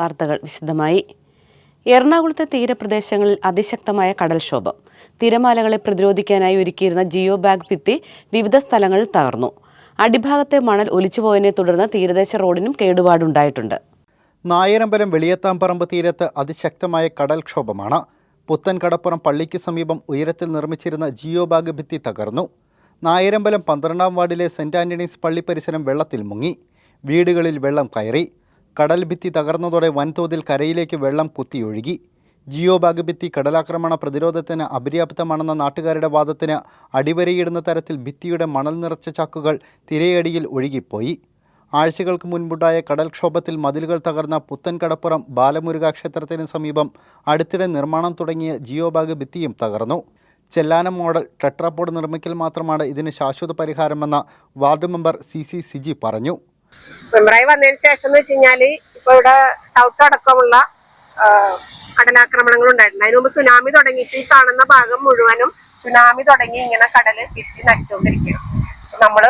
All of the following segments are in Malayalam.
വാർത്തകൾ വിശദമായി. എറണാകുളത്തെ തീരപ്രദേശങ്ങളിൽ അതിശക്തമായ കടൽക്ഷോഭം. തിരമാലകളെ പ്രതിരോധിക്കാനായി ഒരുക്കിയിരുന്ന ജിയോ ബാഗ് ഭിത്തി വിവിധ സ്ഥലങ്ങളിൽ തകർന്നു. അടിഭാഗത്തെ മണൽ ഒലിച്ചുപോയതിനെ തുടർന്ന് തീരദേശ റോഡിനും കേടുപാടുണ്ടായിട്ടുണ്ട്. നായരമ്പലം വെളിയത്താംപറമ്പ് തീരത്ത് അതിശക്തമായ കടൽക്ഷോഭമാണ്. പുത്തൻകടപ്പുറം പള്ളിക്ക് സമീപം ഉയരത്തിൽ നിർമ്മിച്ചിരുന്ന ജിയോ ബാഗ് ഭിത്തി തകർന്നു. നായരമ്പലം പന്ത്രണ്ടാം വാർഡിലെ സെന്റ് ആന്റണീസ് പള്ളി പരിസരം വെള്ളത്തിൽ മുങ്ങി. വീടുകളിൽ വെള്ളം കയറി. കടൽ ഭിത്തി തകർന്നതോടെ വൻതോതിൽ കരയിലേക്ക് വെള്ളം കുത്തിയൊഴുകി. ജിയോ ബാഗ് ഭിത്തി കടലാക്രമണ പ്രതിരോധത്തിന് അപര്യാപ്തമാണെന്ന നാട്ടുകാരുടെ വാദത്തിന് അടിവരയിടുന്ന തരത്തിൽ ഭിത്തിയുടെ മണൽ നിറച്ച ചാക്കുകൾ തിരയടിയിൽ ഒഴുകിപ്പോയി. ആഴ്ചകൾക്ക് മുൻപുണ്ടായ കടൽക്ഷോഭത്തിൽ മതിലുകൾ തകർന്ന പുത്തൻ കടപ്പുറം ബാലമുരുക ക്ഷേത്രത്തിന് സമീപം അടുത്തിടെ നിർമ്മാണം തുടങ്ങിയ ജിയോ ബാഗ് ഭിത്തിയും തകർന്നു. ചെല്ലാനം മോഡൽ ടെട്രാപോഡ് നിർമ്മിക്കൽ മാത്രമാണ് ഇതിന് ശാശ്വത പരിഹാരമെന്ന് ward member C C Siji പറഞ്ഞു. മെമ്പറായി വന്നതിന് ശേഷം എന്ന് വെച്ച് കഴിഞ്ഞാൽ ഇപ്പൊ ഇവിടെ സൗത്ത് അടക്കമുള്ള കടലാക്രമണങ്ങൾ ഉണ്ടായിട്ടുണ്ട്. അതിനുമുമ്പ് സുനാമി തുടങ്ങിയിട്ട് ഈ കാണുന്ന ഭാഗം മുഴുവനും സുനാമി തുടങ്ങി ഇങ്ങനെ കടൽ തിരിച്ച് നശിച്ചുകൊണ്ടിരിക്കുകയാണ്. നമ്മൾ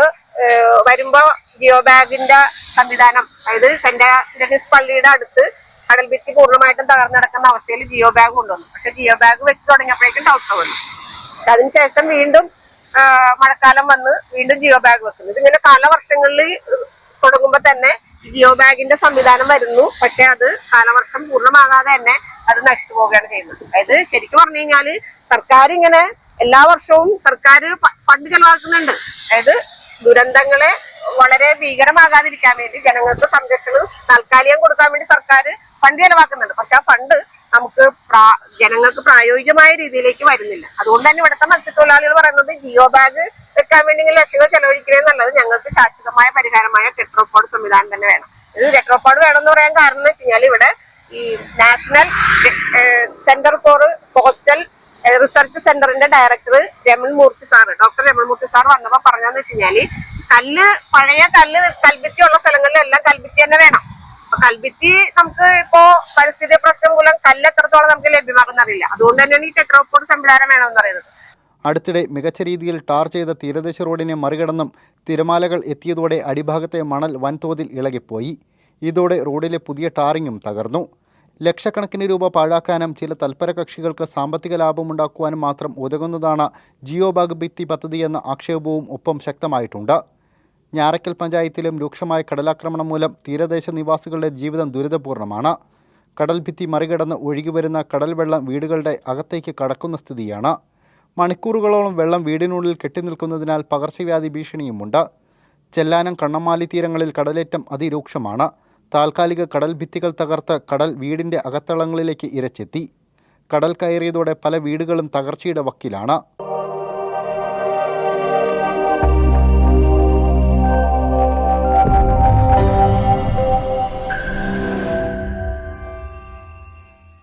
വരുമ്പോ ജിയോ ബാഗിന്റെ സംവിധാനം അതായത് സെന്റ് ആന്റണീസ് പള്ളിയുടെ അടുത്ത് കടൽ ഭിത്തി പൂർണമായിട്ടും തകർന്നു കിടക്കുന്ന അവസ്ഥയിൽ ജിയോ ബാഗ് കൊണ്ടുവന്നു. പക്ഷെ ജിയോ ബാഗ് വെച്ച് തുടങ്ങിയപ്പോഴേക്കും ഡൗട്ട് വന്നു. അതിനുശേഷം വീണ്ടും മഴക്കാലം വന്ന് വീണ്ടും ജിയോ ബാഗ് വെക്കുന്നു. ഇതിങ്ങനെ കാലവർഷങ്ങളിൽ തുടങ്ങുമ്പോൾ തന്നെ ജിയോ ബാഗിന്റെ സംവിധാനം വരുന്നു. പക്ഷെ അത് കാലവർഷം പൂർണമാകാതെ തന്നെ അത് നശിച്ചു പോവുകയാണ് ചെയ്യുന്നത്. അതായത് ശരിക്കും പറഞ്ഞു കഴിഞ്ഞാൽ സർക്കാർ ഇങ്ങനെ എല്ലാ വർഷവും സർക്കാർ ഫണ്ട് ചെലവാക്കുന്നുണ്ട്. അതായത് ദുരന്തങ്ങളെ വളരെ ഭീകരമാകാതിരിക്കാൻ വേണ്ടി ജനങ്ങൾക്ക് സംരക്ഷണം താൽക്കാലികം കൊടുക്കാൻ വേണ്ടി സർക്കാർ ഫണ്ട് ചെലവാക്കുന്നുണ്ട്. പക്ഷെ ആ ഫണ്ട് നമുക്ക് ജനങ്ങൾക്ക് പ്രായോഗികമായ രീതിയിലേക്ക് വരുന്നില്ല. അതുകൊണ്ട് തന്നെ ഇവിടുത്തെ മത്സ്യത്തൊഴിലാളികൾ പറയുന്നത് ജിയോ ബാഗ് വെക്കാൻ വേണ്ടി ലക്ഷങ്ങൾ ചെലവഴിക്കുന്നത് നല്ലത്. ഞങ്ങൾക്ക് ശാശ്വതമായ പരിഹാരമായ ടെട്രോപോഡ് സംവിധാനം തന്നെ വേണം. ഇത് ടെട്രോപോഡ് വേണം എന്ന് പറയാൻ കാരണം എന്ന് വെച്ച് കഴിഞ്ഞാൽ ഇവിടെ ഈ National Centre for Coastal Research സെന്ററിന്റെ director Raman Murthy sir doctor Raman Murthy sir വന്നപ്പോ പറഞ്ഞതെന്ന് വെച്ച് കഴിഞ്ഞാൽ കല്ല് പഴയ കല്ല് കൽഭിത്തി ഉള്ള സ്ഥലങ്ങളിലെല്ലാം കൽഭിത്തി തന്നെ വേണം. അപ്പൊ കൽഭിത്തി നമുക്ക് ഇപ്പോ പരിസ്ഥിതി പ്രശ്നം മൂലം കല്ല് എത്രത്തോളം നമുക്ക് ലഭ്യമാകുന്നറിയില്ല. അതുകൊണ്ട് തന്നെയാണ് ഈ ടെട്രോപോഡ് സംവിധാനം വേണമെന്ന് പറയുന്നത്. അടുത്തിടെ മികച്ച രീതിയിൽ ടാർ ചെയ്ത തീരദേശ റോഡിനെ മറികടന്നും തിരമാലകൾ എത്തിയതോടെ അടിഭാഗത്തെ മണൽ വൻതോതിൽ ഇളകിപ്പോയി. ഇതോടെ റോഡിലെ പുതിയ ടാറിങ്ങും തകർന്നു. ലക്ഷക്കണക്കിന് രൂപ പാഴാക്കാനും ചില തൽപര കക്ഷികൾക്ക് സാമ്പത്തിക ലാഭമുണ്ടാക്കുവാനും മാത്രം ഉതകുന്നതാണ് ജിയോ ബാഗ് ഭിത്തി പദ്ധതിയെന്ന ആക്ഷേപവും ഒപ്പം ശക്തമായിട്ടുണ്ട്. ഞാറയ്ക്കൽ പഞ്ചായത്തിലും രൂക്ഷമായ കടലാക്രമണം മൂലം തീരദേശ നിവാസികളുടെ ജീവിതം ദുരിതപൂർണമാണ് കടൽഭിത്തി മറികടന്ന് ഒഴുകിവരുന്ന കടൽവെള്ളം വീടുകളുടെ അകത്തേക്ക് കടക്കുന്ന സ്ഥിതിയാണ്. മണിക്കൂറുകളോളം വെള്ളം വീടിനുള്ളിൽ കെട്ടിനിൽക്കുന്നതിനാൽ പകർച്ചവ്യാധി ഭീഷണിയുമുണ്ട്. ചെല്ലാനം കണ്ണമാലി തീരങ്ങളിൽ കടലേറ്റം അതിരൂക്ഷമാണ്. താൽക്കാലിക കടൽ ഭിത്തികൾ തകർത്ത് കടൽ വീടിന്റെ അകത്തളങ്ങളിലേക്ക് ഇരച്ചെത്തി. കടൽ കയറിയതോടെ പല വീടുകളും തകർച്ചയുടെ വക്കിലാണ്.